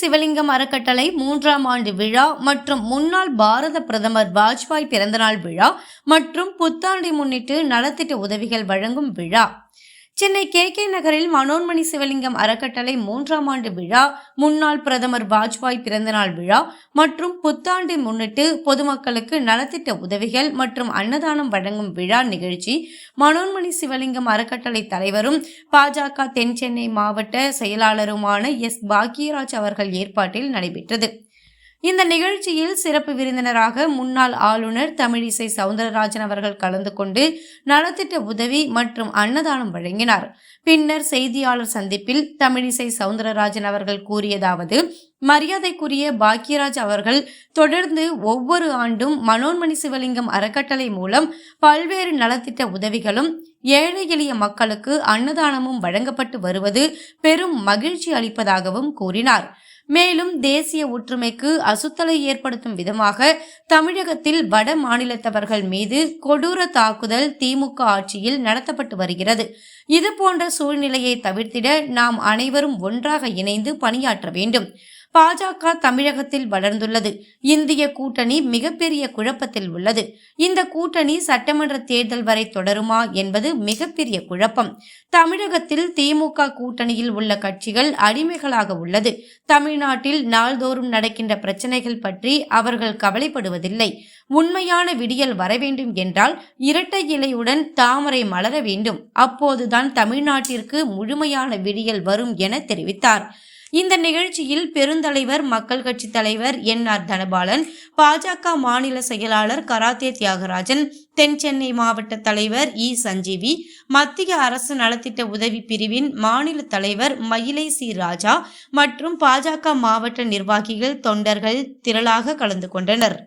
சிவலிங்கம் அறக்கட்டளை மூன்றாம் ஆண்டு விழா மற்றும் முன்னாள் பாரத பிரதமர் வாஜ்பாய் பிறந்தநாள் விழா மற்றும் புத்தாண்டை முன்னிட்டு நலத்திட்ட உதவிகள் வழங்கும் விழா. சென்னை கே கே நகரில் மனோன்மணி சிவலிங்கம் அறக்கட்டளை மூன்றாம் ஆண்டு விழா முன்னாள் பிரதமர் வாஜ்பாய் பிறந்தநாள் விழா மற்றும் புத்தாண்டை முன்னிட்டு பொதுமக்களுக்கு நலத்திட்ட உதவிகள் மற்றும் அன்னதானம் வழங்கும் விழா நிகழ்ச்சி. மனோன்மணி சிவலிங்கம் அறக்கட்டளை தலைவரும் பாஜக தென் சென்னை மாவட்ட செயலாளருமான எஸ். பாக்கியராஜ் அவர்கள் ஏற்பாட்டில் நடைபெற்றது. இந்த நிகழ்ச்சியில் சிறப்பு விருந்தினராக முன்னாள் ஆளுநர் தமிழிசை சவுந்தரராஜன் அவர்கள் கலந்து கொண்டு நலத்திட்ட உதவி மற்றும் அன்னதானம் வழங்கினார். பின்னர் செய்தியாளர் சந்திப்பில் தமிழிசை சவுந்தரராஜன் அவர்கள் கூறியதாவது மரியாதைக்குரிய பாக்யராஜ் அவர்கள் தொடர்ந்து ஒவ்வொரு ஆண்டும் மனோன்மணி சிவலிங்கம் அறக்கட்டளை மூலம் பல்வேறு நலத்திட்ட உதவிகளும் ஏழை எளிய மக்களுக்கு அன்னதானமும் வழங்கப்பட்டு வருவது பெரும் மகிழ்ச்சி அளிப்பதாகவும் கூறினார். மேலும் தேசிய ஒற்றுமைக்கு அசுத்தலை ஏற்படுத்தும் விதமாக தமிழகத்தில் வட மாநிலத்தவர்கள் மீது கொடூர தாக்குதல் திமுக ஆட்சியில் நடத்தப்பட்டு வருகிறது. இது போன்ற சூழ்நிலையை தவிர்த்திட நாம் அனைவரும் ஒன்றாக இணைந்து பணியாற்ற வேண்டும். பாஜக தமிழகத்தில் வளர்ந்துள்ளது. இந்திய கூட்டணி மிகப்பெரிய குழப்பத்தில் உள்ளது. இந்த கூட்டணி சட்டமன்ற தேர்தல் வரை தொடருமா என்பது மிகப்பெரிய குழப்பம். தமிழகத்தில் திமுக கூட்டணியில் உள்ள கட்சிகள் அடிமைகளாக உள்ளது. தமிழ்நாட்டில் நாள்தோறும் நடக்கின்ற பிரச்சனைகள் பற்றி அவர்கள் கவலைப்படுவதில்லை. உண்மையான விடியல் வர வேண்டும் என்றால் இரட்டை இலையுடன் தாமரை மலர வேண்டும். அப்போதுதான் தமிழ்நாட்டிற்கு முழுமையான விடியல் வரும் என தெரிவித்தார். இந்த நிகழ்ச்சியில் பெருந்தலைவர் மக்கள் கட்சி தலைவர் என் ஆர் தனபாலன் பாஜக மாநில செயலாளர் கராத்தே தியாகராஜன் தென் சென்னை மாவட்ட தலைவர் இ சஞ்சீவி மத்திய அரசு நலத்திட்ட உதவி பிரிவின் மாநில தலைவர் மயிலை சி ராஜா மற்றும் பாஜக மாவட்ட நிர்வாகிகள் தொண்டர்கள் திரளாக கலந்து கொண்டனர்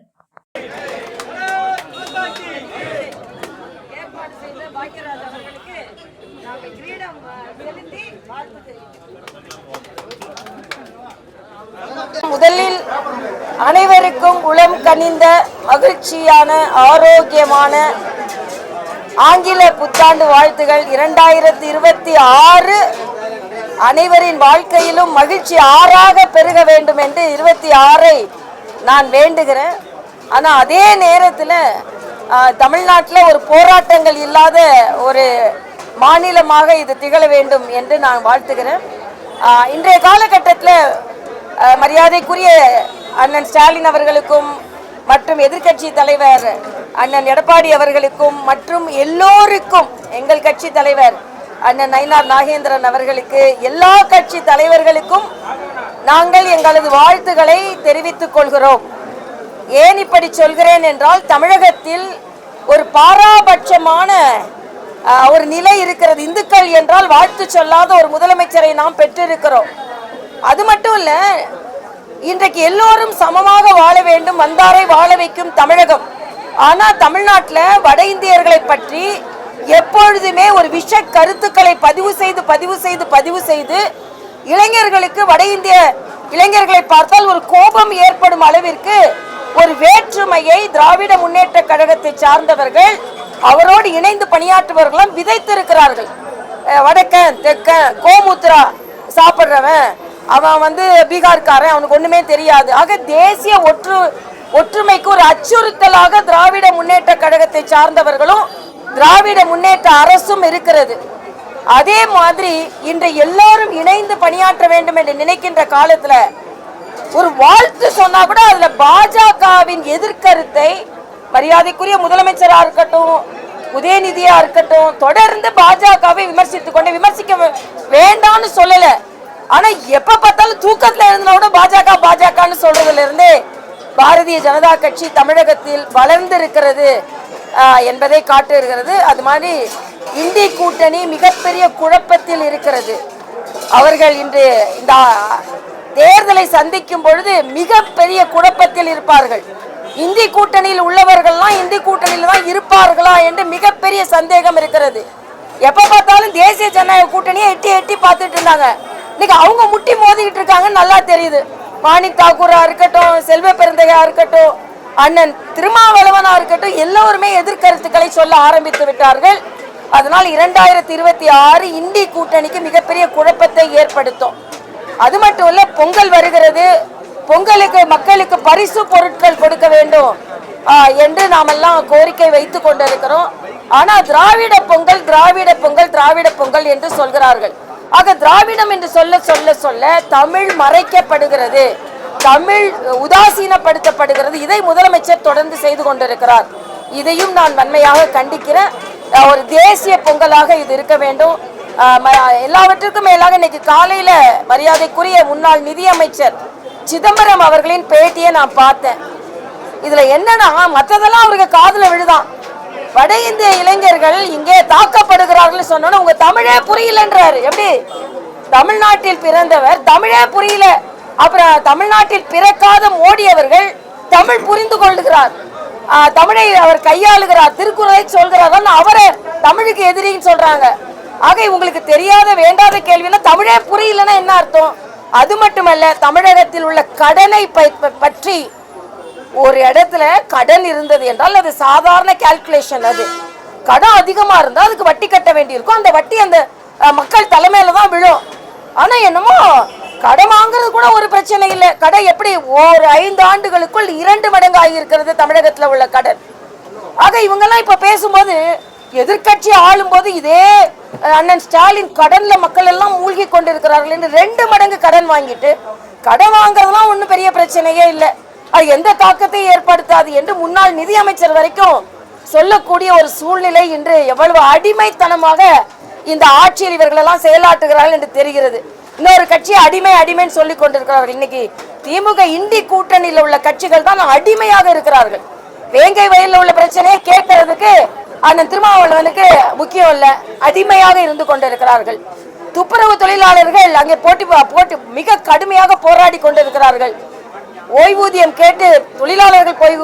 ஏற்பாடு செய்த பாக்கியராஜ் அவர்களுக்கு நாங்கள் கிரீடம் அஹ், செலுத்தி வாழ்த்து தெரிவிக்கிறோம். முதலில் அனைவருக்கும் உளம் கனிந்த மகிழ்ச்சியான ஆரோக்கியமான ஆங்கில புத்தாண்டு வாழ்த்துகள். இரண்டாயிரத்தி இருபத்தி ஆறு அனைவரின் வாழ்க்கையிலும் மகிழ்ச்சி ஆறாக பெருக வேண்டும் என்று இருபத்தி ஆறை நான் வேண்டுகிறேன். ஆனால் அதே நேரத்தில் தமிழ்நாட்டில் ஒரு போராட்டங்கள் இல்லாத ஒரு மாநிலமாக இது திகழ வேண்டும் என்று நான் வாழ்த்துகிறேன். இன்றைய காலகட்டத்தில் மரியாதைக்குரிய அண்ணன் ஸ்டாலின் அவர்களுக்கும் மற்றும் எதிர்க்கட்சி தலைவர் அண்ணன் எடப்பாடி அவர்களுக்கும் மற்றும் எல்லோருக்கும் எங்கள் கட்சி தலைவர் அண்ணன் நயினார் நாகேந்திரன் அவர்களுக்கு எல்லா கட்சி தலைவர்களுக்கும் நாங்கள் எங்களது வாழ்த்துக்களை தெரிவித்துக் கொள்கிறோம். ஏன் இப்படி சொல்கிறேன் என்றால் தமிழகத்தில் ஒரு பாராபட்சமான ஒரு நிலை இருக்கிறது. இந்துக்கள் என்றால் வாழ்த்து சொல்லாத ஒரு முதலமைச்சரை நாம் பெற்றிருக்கிறோம். அது மட்டும் இல்ல இன்றைக்கு எல்லோரும் சமமாக வாழ வேண்டும் வந்தாரை வாழ வைக்கும் தமிழகம். ஆனா தமிழ்நாட்டில் வட இந்தியர்களை பற்றி எப்பொழுதுமே ஒரு விஷ கருத்துக்களை பதிவு செய்து பதிவு செய்து பதிவு செய்து இளைஞர்களுக்கு வட இந்திய இளைஞர்களை பார்த்தால் ஒரு கோபம் ஏற்படும் அளவிற்கு ஒரு வேற்றுமையை திராவிட முன்னேற்ற கழகத்தை சார்ந்தவர்கள் அவரோடு இணைந்து பணியாற்றுபவர்களும் விதைத்திருக்கிறார்கள். வடக்கன் தெக்கன் கோமுத்ரா சாப்பிட்றவன் அவன் வந்து பீகார்காரன் அவனுக்கு ஒண்ணுமே தெரியாது. ஆக தேசிய ஒற்று ஒற்றுமைக்கு ஒரு அச்சுறுத்தலாக திராவிட முன்னேற்ற கழகத்தை சார்ந்தவர்களும் திராவிட முன்னேற்ற அரசும் இருக்கிறது. அதே மாதிரி இன்று எல்லாரும் இணைந்து பணியாற்ற வேண்டும் என்று நினைக்கின்ற காலத்துல ஒரு வாழ்த்து சொன்னா கூட அதுல பாஜகவின் எதிர்கருத்தை மரியாதைக்குரிய முதலமைச்சரா இருக்கட்டும் உதயநிதியா இருக்கட்டும் தொடர்ந்து பாஜகவை விமர்சித்துக் கொண்டு விமர்சிக்க வேண்டாம்னு சொல்லலை. ஆனா எப்ப பார்த்தாலும் தூக்கத்துல இருந்தனா கூட பாஜக பாஜகன்னு சொல்றதுல இருந்தே பாரதிய ஜனதா கட்சி தமிழகத்தில் வளர்ந்திருக்கிறது என்பதை காட்டுகிறது. அது மாதிரி இந்தி கூட்டணி மிகப்பெரிய குழப்பத்தில் இருக்கிறது. அவர்கள் இன்று இந்த தேர்தலை சந்திக்கும் பொழுது மிகப்பெரிய குழப்பத்தில் இருப்பார்கள். இந்தி கூட்டணியில் உள்ளவர்கள்லாம் இந்தி கூட்டணியில் தான் இருப்பார்களா என்று மிகப்பெரிய சந்தேகம் இருக்கிறது. எப்போ பார்த்தாலும் தேசிய ஜனநாயக கூட்டணியை எட்டி எட்டி பார்த்துட்டு இருந்தாங்க. இன்னைக்கு அவங்க முட்டி மோதிக்கிட்டு இருக்காங்கன்னு நல்லா தெரியுது. மாணிக் தாக்கூரா இருக்கட்டும் செல்வ பெருந்தகையா இருக்கட்டும் அண்ணன் திருமாவளவனா இருக்கட்டும் எல்லோருமே எதிர்கருத்துக்களை சொல்ல ஆரம்பித்து விட்டார்கள். அதனால் இரண்டாயிரத்தி இருபத்தி ஆறு இந்தி கூட்டணிக்கு மிகப்பெரிய குழப்பத்தை ஏற்படுத்தும். அது மட்டும் இல்ல பொங்கல் வருகிறது. பொங்கலுக்கு மக்களுக்கு பரிசு பொருட்கள் கொடுக்க வேண்டும் என்று நாமெல்லாம் கோரிக்கை வைத்து கொண்டிருக்கிறோம். ஆனால் திராவிட பொங்கல் திராவிட பொங்கல் திராவிட பொங்கல் என்று சொல்கிறார்கள். ஆக திராவிடம் என்று சொல்ல சொல்ல சொல்ல தமிழ் மறைக்கப்படுகிறது. தமிழ் உதாசீனப்படுத்தப்படுகிறது. இதை முதலமைச்சர் தொடர்ந்து செய்து கொண்டிருக்கிறார். இதையும் நான் வன்மையாக கண்டிக்கிறேன். ஒரு தேசிய பொங்கலாக இது இருக்க வேண்டும். எல்லாவற்றுக்கும் மேலாக இன்னைக்கு காலையில மரியாதைக்குரிய முன்னாள் நிதியமைச்சர் சிதம்பரம் அவர்களின் பேட்டியை நான் பார்த்தேன். இதுல என்னன்னா மற்றதெல்லாம் அவருக்கு காதல விழுதான். வட இந்திய இளைஞர்கள் இங்கே தாக்கப்படுகிறார்கள் சொன்னோன்னு உங்க தமிழே புரியலன்றாரு. எப்படி? தமிழ்நாட்டில் பிறந்தவர் தமிழே புரியல. அப்புறம் தமிழ்நாட்டில் பிறக்காத மோடி அவர்கள் தமிழ் புரிந்து கொள்ளுகிறார். தமிழை அவர் கையாளுகிறார் திருக்குறளை சொல்கிறார் ஆனா அவரை தமிழுக்கு எதிரின்னு சொல்றாங்க. ஆக உங்களுக்கு தெரியாத வேண்டாத கேள்வினா தமிழே புரியலன்னா என்ன அர்த்தம்? அது மட்டுமல்ல தமிழகத்தில் உள்ள கடனை ப- பற்றி ஒரு இடத்துல கடன் இருந்தது என்றால் அது சாதாரண கால்குலேஷன் அது. கடன் அதிகமாக இருந்தால் அதுக்கு வட்டி கட்ட வேண்டியிருக்கும். அந்த வட்டி அந்த மக்கள் தலைமையில தான் விழும். ஆனால் என்னமோ கடன் வாங்குறது கூட ஒரு பிரச்சனை இல்லை. கடன் எப்படி ஒரு ஐந்து ஆண்டுகளுக்குள் இரண்டு மடங்கு ஆகியிருக்கிறது தமிழகத்தில் உள்ள கடன். ஆக இவங்கெல்லாம் இப்போ பேசும்போது எதிர்க்கட்சி ஆளும்போது இதே அண்ணன் ஸ்டாலின் கடன்ல மக்கள் எல்லாம் மூழ்கி கொண்டிருக்கிறார்கள் என்று ரெண்டு மடங்கு கடன் வாங்கிட்டு கடன் வாங்குறதுலாம் ஒன்றும் பெரிய பிரச்சனையே இல்லை. அது எந்த தாக்கத்தையும் ஏற்படுத்தாது என்று முன்னாள் நிதியமைச்சர் வரைக்கும் சொல்லக்கூடிய ஒரு சூழ்நிலை இன்று எவ்வளவு அடிமைத்தனமாக இந்த ஆட்சியில் இவர்களெல்லாம் செயலாற்றுகிறார்கள் என்று தெரிகிறது. இன்னொரு கட்சி அடிமை அடிமைன்னு சொல்லி கொண்டிருக்கிறார்கள் இன்னைக்கு திமுக இந்தி கூட்டணியில் உள்ள கட்சிகள் தான் அடிமையாக இருக்கிறார்கள். வேங்கை வயலில் உள்ள பிரச்சனையை கேட்கறதுக்கு அண்ணன் திருமாவளவனுக்கு முக்கியம் இல்லை. அடிமையாக இருந்து கொண்டிருக்கிறார்கள். துப்புரவு தொழிலாளர்கள் அங்கே போட்டி போட்டு மிக கடுமையாக போராடி கொண்டிருக்கிறார்கள். ஓய்வூதியம் கேட்டு தொழிலாளர்கள் போய்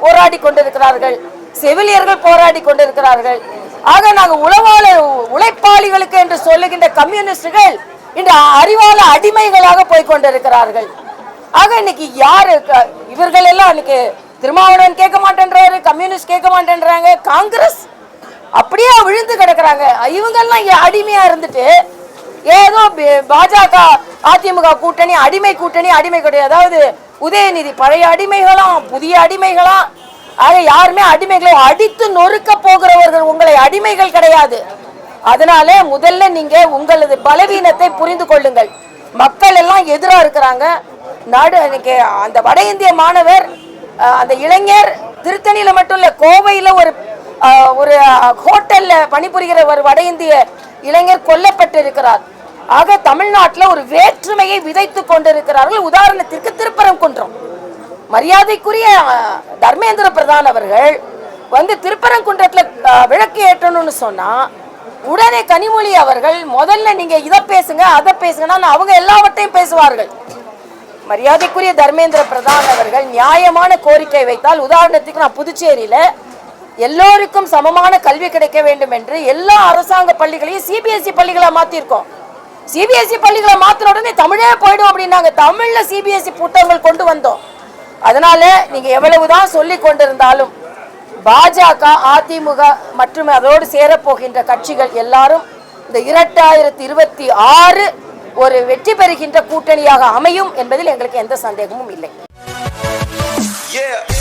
போராடி கொண்டிருக்கிறார்கள். செவிலியர்கள் போராடி கொண்டிருக்கிறார்கள். ஆக நாங்கள் உழவாளர் உழைப்பாளிகளுக்கு என்று சொல்லுகின்ற கம்யூனிஸ்டுகள் இன்று அறிவால அடிமைகளாக போய் கொண்டிருக்கிறார்கள். ஆக இன்னைக்கு யாரு க- இவர்கள் எல்லாம் இன்னைக்கு திருமாவளவன் கேட்க மாட்டேன்றாரு கம்யூனிஸ்ட் கேட்க மாட்டேன்றாங்க காங்கிரஸ் அப்படியே விழுந்து கிடக்குறாங்க. இவங்கெல்லாம் அடிமையா இருந்துட்டு ஏதோ பாஜக அதிமுக கூட்டணி அடிமை கூட்டணி அடிமை கூட்டணி அதாவது உதயநிதி பழைய அடிமைகளாம் புதிய அடிமைகளா? ஆக யாருமே அடிமைகளை அடித்து நொறுக்க போகிறவர்கள் உங்களை அடிமைகள் கிடையாது. அதனால முதல்ல நீங்க உங்களது பலவீனத்தை புரிந்து கொள்ளுங்கள். மக்கள் எல்லாம் எதிராக இருக்கிறாங்க. நாடு இன்னைக்கு அந்த வட இந்திய மாணவர் அந்த இளைஞர் திருத்தணியில மட்டும் இல்லை கோவையில் ஒரு ஒரு ஹோட்டலில் பணிபுரிகிற ஒரு வட இந்திய இளைஞர் கொல்லப்பட்டு இருக்கிறார் ஆக தமிழ்நாட்டில் ஒரு வேற்றுமையை விதைத்து கொண்டிருக்கிறார்கள். உதாரணத்திற்கு திருப்பரங்குன்றம் மரியாதைக்குரிய தர்மேந்திர பிரதான் அவர்கள் வந்து திருப்பரங்குன்றத்தில் விளக்கு ஏற்றணும்னு சொன்னால் உடனே கனிமொழி அவர்கள் முதல்ல நீங்கள் இதை பேசுங்க அதை பேசுங்கன்னா அவங்க எல்லாவற்றையும் பேசுவார்கள். மரியாதைக்குரிய தர்மேந்திர பிரதான் அவர்கள் நியாயமான கோரிக்கை வைத்தால் உதாரணத்துக்கு நான் புதுச்சேரியில் எல்லோருக்கும் சமமான கல்வி கிடைக்க வேண்டும் என்று எல்லா அரசாங்க பள்ளிகளையும் சிபிஎஸ்இ பள்ளிகளாக மாற்றிருக்கோம் சிபிஎஸ்சி பள்ளிகளை மாத்தின உடனே தமிழே போயிடும் அப்படின்னாங்க. தமிழ்ல சிபிஎஸ்சி புத்தகங்கள் கொண்டு வந்தோம். அதனால நீங்க எவ்வளவுதான் சொல்லி கொண்டிருந்தாலும் பாஜக அதிமுக மற்றும் அதோடு சேரப்போகின்ற கட்சிகள் எல்லாரும் இந்த இரண்டாயிரத்தி இருபத்தி ஆறு ஒரு வெற்றி பெறுகின்ற கூட்டணியாக அமையும் என்பதில் எங்களுக்கு எந்த சந்தேகமும் இல்லை. Yeah.